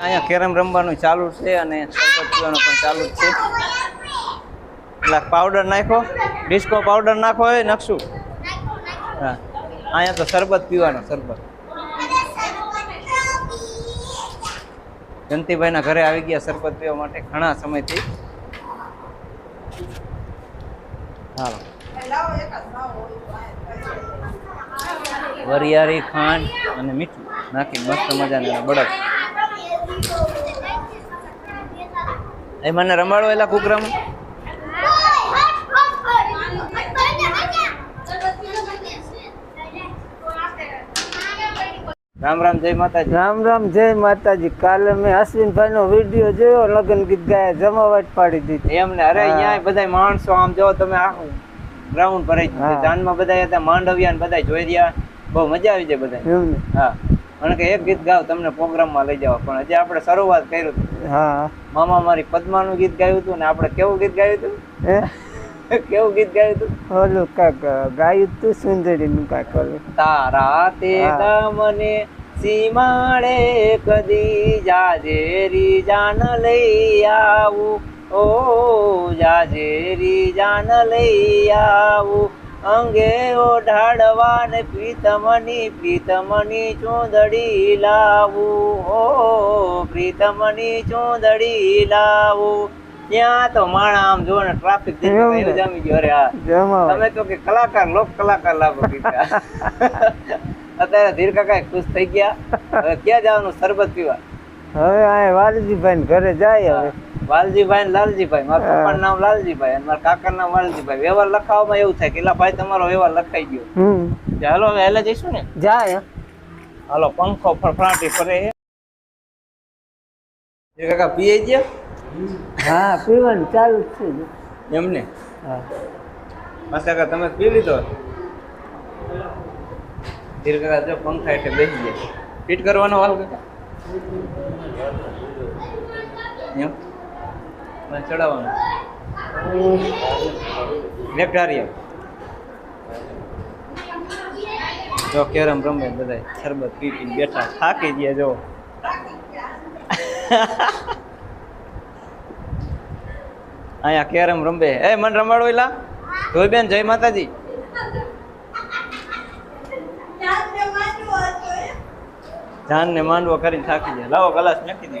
અહીંયા કેરમ રમવાનું ચાલુ છે અને શરબત પીવાનું પણ ચાલુ જ છે. એટલે પાવડર નાખો. ડિસ્કો પાવડર નાખો એ નકશું. હા. અહીંયા તો શરબત પીવાનો શરબત. જંતીભાઈના ઘરે આવી ગયા શરબત પીવા માટે ઘણા સમયથી. હાલો. વરિયાળી, ખાંડ અને મીઠું. નાખી મસ્ત મજાને બળદ. એ મને રમાડો એલા કુકરમ. રામ રામ જય માતાજી. રામ રામ જય માતાજી. કાલે મેં અશ્વિનભાઈ નો વીડિયો જોયો લગ્ન ગીત ગાયા જમાવટ પાડી દીધી. એમને અરે અહીંયા બધા માણસો આમ જો તમે આખું ગ્રાઉન્ડ ભરાઈ જાનમાં બધા હતા માંડવિયા ને બધા જોઈ રહ્યા. બહુ મજા આવી જાય બધા હા. મને કે એક ગીત ગાવ તમને પ્રોગ્રામમાં લઈ જાવ પણ હજી આપણે શરૂઆત કર્યું હતું. હા. મામા મારી પદ્માનું ગીત ગાયું હતું ને આપણે કેવું ગીત ગાયું હતું કેવું ગીત ગાયું હતું ઓલું કાક ગાયું તું સુંદરી નું કાક ઓલું. તારા તે મને સીમાડે કદી જાજેરી જાન લઈ આવું. ઓ જાજેરી જાન લઈ આવું. અંગે ઓઢાડવા ને પ્રીતમની પ્રીતમની ચૂંદડી લાવું. ઓ પ્રીતમની ચૂંદડી લાવું. ત્યાં તો માણા આમ જો ને ટ્રાફિક? જામી ગયો અરે હા તમે તો કે કલાકાર લોક કલાકાર લાગો કીધા અત્યારે ધીર કાકા ખુશ થઈ ગયા. હવે ક્યાં જવાનું શરબત પીવા? હવે આ વાલજીભાઈ ઘરે જાય હવે. વાલજીભાઈ ને લાલજીભાઈ. મારા પપ્પા નામ લાલજીભાઈ અને મારા કાકા નામ વાલજીભાઈ. વ્યવહાર લખાવવામાં એવું થાય કે "એલા ભાઈ તમારો વ્યવહાર લખાઈ ગયો. હાલો હવે હેલે જઈશું ને? જાય હાલો પંખો ફરફરાટી ફરે એ કાકા પીએ ગયા? હા પીવાનું ચાલુ છે. એમને? હા. માસા કાકા તમે પી લીધો? ધીર કાકા જો પંખા એટલે બેસી ગયા. ફિટ કરવાનો વાલ કાકા? એમ? ચડાવવાનું. જો કેરમ રમે બધા શરબત પી પી બેઠા. થાકી ગયા, જો. અહીંયા કેરમ રમે. એ, મને રમાડો એલા. જોઈ બેન જય માતાજી. જાન ને માંડવો કરીને થાકી જાય લાવો ગલાસ નાખી દે.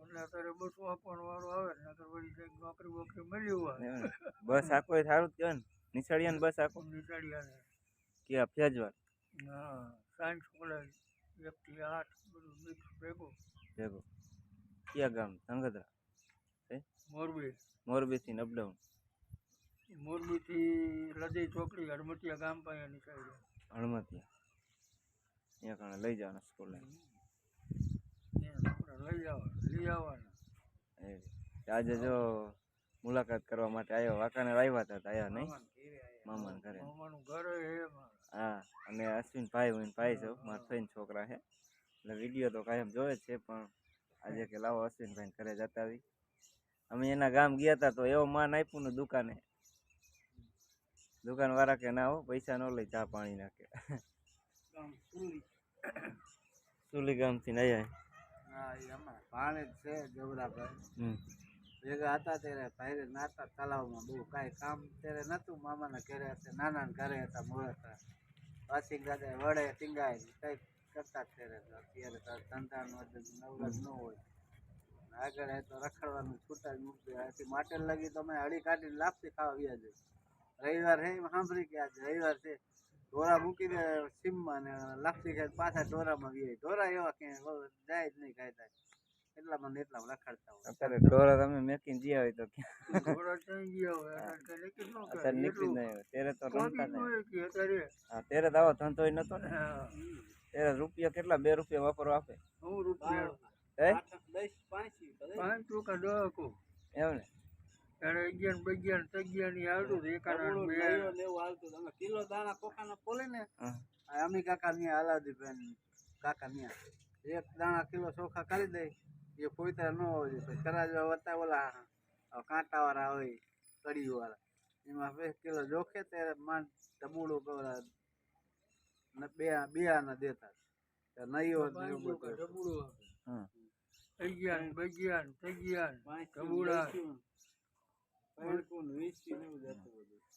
એટલે અત્યારે બસો આપવાનો વારો આવે ને નકર વળી કંઈક નોકરી બોકરી મળી હોય. બસ આખો એ સારું જ કહેવાય ને. નિશાળિયાને બસ આખો. નિશાળિયાને કે આ ફેજવાર હા સાયન્સ કોલેજ એકથી આઠ બધું મિક્સ ભેગું. ભેગો. કયા ગામ? ધાંગધ્રા મોરબી. મોરબીથી અપડાઉન. મોરબીથી લદઈ ચોકડી હરમતિયા ગામ પાસે નિશાળી હળમતિયા. ત્યાં કારણે લઈ જવાના સ્કૂલે લઈ આવવા લઈ આવવાના. આજે જો મુલાકાત કરવા માટે આવ્યો વાકાને આવ્યા હતા આવ્યા નહીં? મામાના ઘરે મામાનું ઘર. હા અને અશ્વિન ભાઈ હું ભાઈ છું મારા થઈને છોકરા છે એટલે વીડિયો તો કાયમ જોવે છે પણ આજે કે લાવો અશ્વિનભાઈ ઘરે જતા આવી અમે એના ગામ ગયા હતા તો એવો માન આપ્યું ને દુકાને. દુકાન વાળા કે ના હો પૈસા ન લઈ ચા પાણી નાખે. સુલી. સુલી ગામથી નહીં આવ્યા જ છે હમ. ભેગા હતા ત્યારે ભાઈ નાતા તલાવમાં બહુ કાંઈ કામ ત્યારે નહોતું. મામાના ઘરે હતા નાના ઘરે હતા મોડા વાસી ગાદા વડે ટીંગાય કંઈક કરતા ત્યારે અત્યારે ધંધાનું નવરત ન હોય. આગળ એ તો રખડવાનું છૂટા જ મૂકતું આથી માટે લગી તમે હળી કાઢીને લાપસી ખાવા વ્યાજે રવિવાર હે સાંભળી કે આજે રવિવાર છે. ઢોરા મૂકી દે સીમમાં ને લાપસી ખાઈ પાછા ઢોરામાં વ્યાય ઢોરા એવા ક્યાંય જાય જ નહીં ખાતા. એટલામાં ને એટલામાં રખડતા હોય. અત્યારે ઢોરા તમે મેકીને જ્યાં હોય તો ગયા હોય અત્યારે નીકળી નહીં હોય. ત્યારે તો રમતા નહીં. હા ત્યારે તો આવો ધંધો નતો ને. ત્યારે રૂપિયા કેટલા? બે રૂપિયા વાપરવા આપે. હું રૂપિયા. હે? દસ પાંચી પાંચ રૂપિયા ડોકો એમ ને? ત્યારે અગિયાર બગિયાર તગિયારની આવતું હતું એકાના કિલો દાણા કોકાના પોલે ને. અમી કાકા ની હલાવતી બેન કાકા ની એક દાણા કિલો ચોખા કરી દે એ પોઈતરા ન હોય પછી કરાજવા વતા ઓલા કાંટા વાળા હોય કડી વાળા એમાં બે કિલો જોખે ત્યારે માન ટબુડું કવરા ને બે બે આના દેતા નહીં હોત. હમ. અગિયાર બગિયાર તગિયાર ટબુડા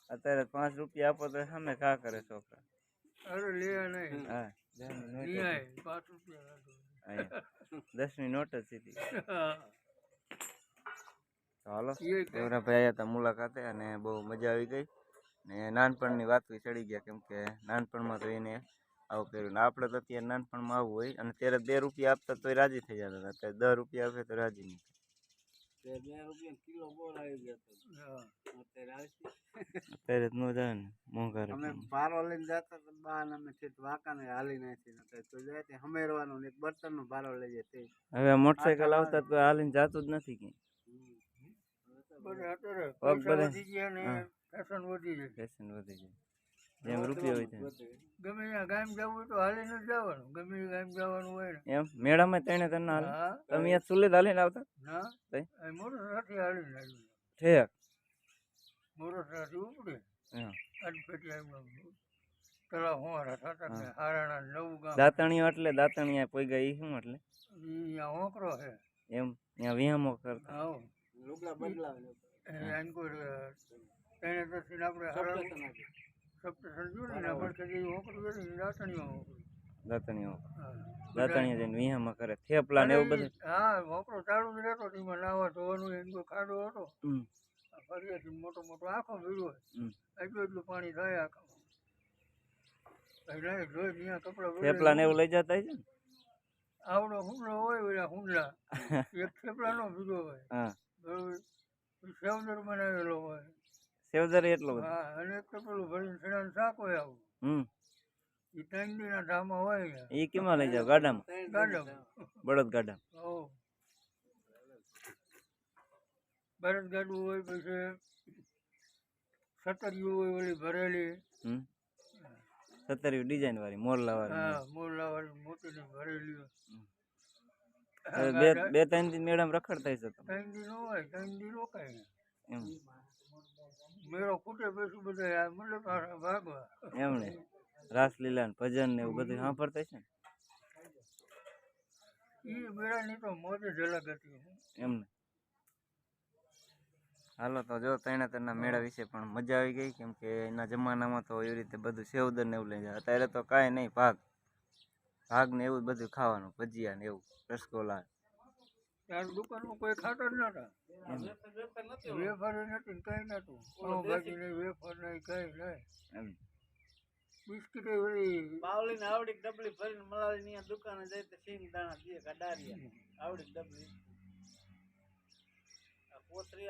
અત્યારે પાંચ રૂપિયા આપો તો સામે કા કરે છોકરા? અરે લે નહીં. હા દસની નોટ જ ન્યાય હતી. પાંચ રૂપિયા અહીંયા. દસની નોટ જ હતી હા. તો હાલો એ કઈ- દેવરાભાઈ આવ્યા હતા મુલાકાતે અને બહુ મજા આવી ગઈ. ને નાનપણની વાત ચડી ગયા કેમ કે નાનપણમાં તો એને આવું કર્યું. ને આપણે તો અત્યારે નાનપણમાં આવું હોય અને ત્યારે બે રૂપિયા આપતા તોય રાજી થઈ જતા હતા. અત્યારે દસ રૂપિયા આપે તો રાજી નહીં. તે બે રૂપિયા કિલો બોર આવી ગયો હતો અત્યારે આવશે. અત્યારે જ ન જાય ને મોંઘા અમે ભારો લઈને જતા તો બા અમે ઠેઠ વાંકાને હાલી નાખી નકર તો જાય તે હમેરવાનું એક બર્તનનો ભારો લઈ જાય તે. હવે મોટરસાયકલ આવતા તો હાલીને જાતું જ નથી કે. ફેશન વધી જાય. ફેશન વધી જાય. જેમ રૂપિયા હોય તેમ ગમે ત્યાં ગામ જવું હોય તો હાલીને જ જવાનું. ગમે તે ગામ જવાનું હોય ને. એમ? મેળામાં ત્રણે ત્રણ હાલે હા તમે અહીંયા સુલે હાલીને આવતા? ના તઈ? અહીં મોટર સાથે હાલીને આવ્યું. ઠેક. મોટર સાથે ઉપડે. હા. આજ પેટી આવ્યું તળાવ હોવાના થતા ને હારાણા ને નવું ગામ. દાંતણીઓ એટલે દાંતણીયા પોઈગા ઈ શું એટલે? ઈ અહીંયા હોંકરો છે. એમ? ત્યાં વિહામો કરતા. આવો લુગડા બદલાવે. એને કોઈ તેને દર્શન આપણે હરણ સપ્તસન જોયું ને આપણે કદી હોંકરું કરી રાતણીઓ દાતણીઓ દાતણીઓ. હા. જઈને વિહામા કરે થેપલા ને એવું બધું. હા હોંકરો ચાલુ જ રહેતો તેમાં નાવા ધોવાનું એને ખાડો હતો. ફરિયાથી મોટો મોટો આખો હમ. એટલું એટલું પાણી થાય આખો થેપલા ને એવું લઈ જતા છે આવડો હુંડલો હોય ઓલા હુંડલા એક થેપલાનો ભીડો હોય. બરોબર. ઈ સેવદર બનાવેલો હોય. સેવદર એટલો બધો. હા અને એક તો પેલું ભરીને સણાનું શાક હોય આવું. હમ. એ ત્રણ દીના ધામા હોય એ કેમાં લઈ જાવ ગાડામાં? ગાડમ. બળદ ગાડા હો. બળદ ગાડું હોય પછી સતરિયું હોય ઓલી ભરેલી. હમ. સત્તરી ડિઝાઇન વાળી મોરલા વાળી હા મોરલા વાળી મોટીની ભરેલી હોય. બે બે ત્રણ દિન મેળામાં રખડતા હશે તમે? ત્રણ દિન હોય ત્રણ દિન રોકાય એમ. મેળો ફૂટે બેસું બધા આ મતલબ ભાગવા. એમ રાસલીલા ને ભજન ને એવું બધું સાંભળતા છે ને? એ મેળાની તો મોજ જ હતી. એમને. હાલો તો જો ત્રણે તેના મેળા વિશે પણ મજા આવી ગઈ કેમ કે એના જમાનામાં તો એવી રીતે બધું સેવદર ને એવું લઈ જાય. અત્યારે તો કાંઈ નહીં ભાગ. ભાગ ને એવું બધું ખાવાનું ભજીયા ને એવું રસગોલા. દુકાનમાં કોઈ ખાતો જ નતા વેફર નથી ને કઈ નતું પાઉંભાજી નહીં વેફર નહીં કઈ નહીં એમ. બિસ્કિટ વળી પાવલી ને આવડી ડબલી ભરીને મલાવી ની દુકાને જાય તો સિંગ દાણા દે કડારિયા આવડી ડબલી. પોતરી